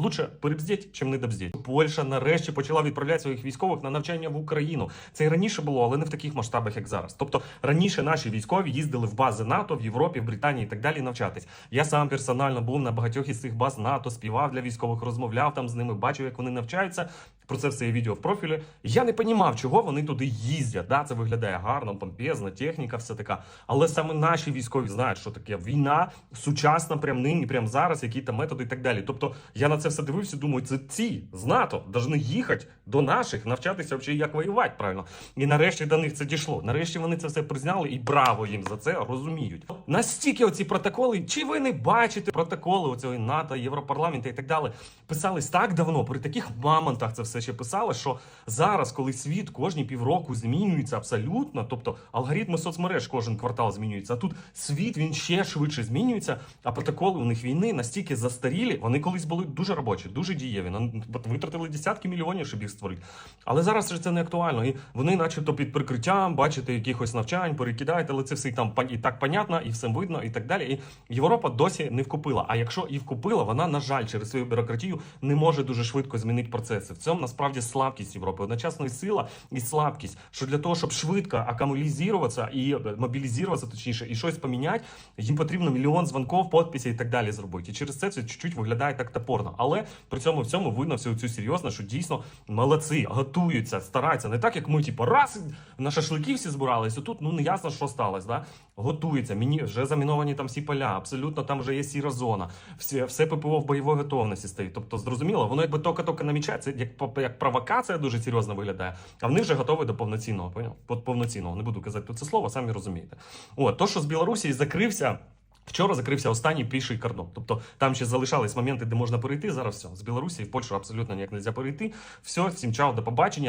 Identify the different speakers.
Speaker 1: лучше перебздіть, чим не добздіть. Польща нарешті почала відправляти своїх військових на навчання в Україну. Це і раніше було, але не в таких масштабах, як зараз. Тобто раніше наші військові їздили в бази НАТО в Європі, в Британії і так далі навчатись. Я сам персонально був на багатьох із цих баз НАТО, співав для військових, розмовляв там з ними, бачив, як вони навчаються. Про це все є відео в профілі. Я не понімав, чого вони туди їздять. Да, це виглядає гарно, помпезно, техніка, все така. Але саме наші військові знають, що таке війна сучасна, прям нині, прям зараз, які там методи і так далі. Тобто я на це все дивився, думаю, це ці з НАТО повинні їхати до наших, навчатися взагалі, як воювати правильно. І нарешті до них це дійшло. Нарешті вони це все призняли, і браво їм за це розуміють. Настільки оці протоколи, чи ви не бачите протоколи оцього НАТО, Європарламенту і так далі, писались так давно, при таких мамонтах це все ще писали, що зараз, коли світ кожні півроку змінюється абсолютно, тобто алгоритми соцмереж кожен квартал змінюється, а тут світ він ще швидше змінюється, а протоколи у них війни настільки застарілі, вони колись були дуже робочі, дуже дієві. Витратили десятки мільйонів, щоб їх створити. Але зараз це не актуально. І вони, начебто, під прикриттям, бачите, якихось навчань, перекидають, але це все і там і так понятно, і все видно, і так далі. І Європа досі не вкупила. А якщо і вкупила, вона, на жаль, через свою бюрократію не може дуже швидко змінити процеси. В цьому насправді слабкість Європи. Одночасно і сила, і слабкість. Що для того, щоб швидко акумулізуватися і е, мобілізуватися, точніше, і щось поміняти, їм потрібно мільйон дзвонків, підписів і так далі зробити. І через це це чуть-чуть виглядає так топорно. Але при цьому всьому видно всю цю серйозно, що дійсно молодці, готуються, стараються. Не так, як ми, типу, раз на шашлики всі збиралися. Тут ну не ясно, що сталося. Да? Готуються. Мені вже заміновані там всі поля, абсолютно там вже є сіра зона. Всі, все ППО в бойовій готовності стоїть. Тобто, зрозуміло, воно якби тільки-тільки намічається, як, по- як провокація дуже серйозно виглядає, а вони вже готові до повноцінного. Поняв? Повноцінного. Не буду казати тут це слово, самі розумієте. От, то, що з Білорусі закрився. Вчора закрився останній піший кордон. Тобто там ще залишались моменти, де можна перейти. Зараз все з Білорусі в Польщу абсолютно ніяк не можна перейти. Все, всім чао, до побачення.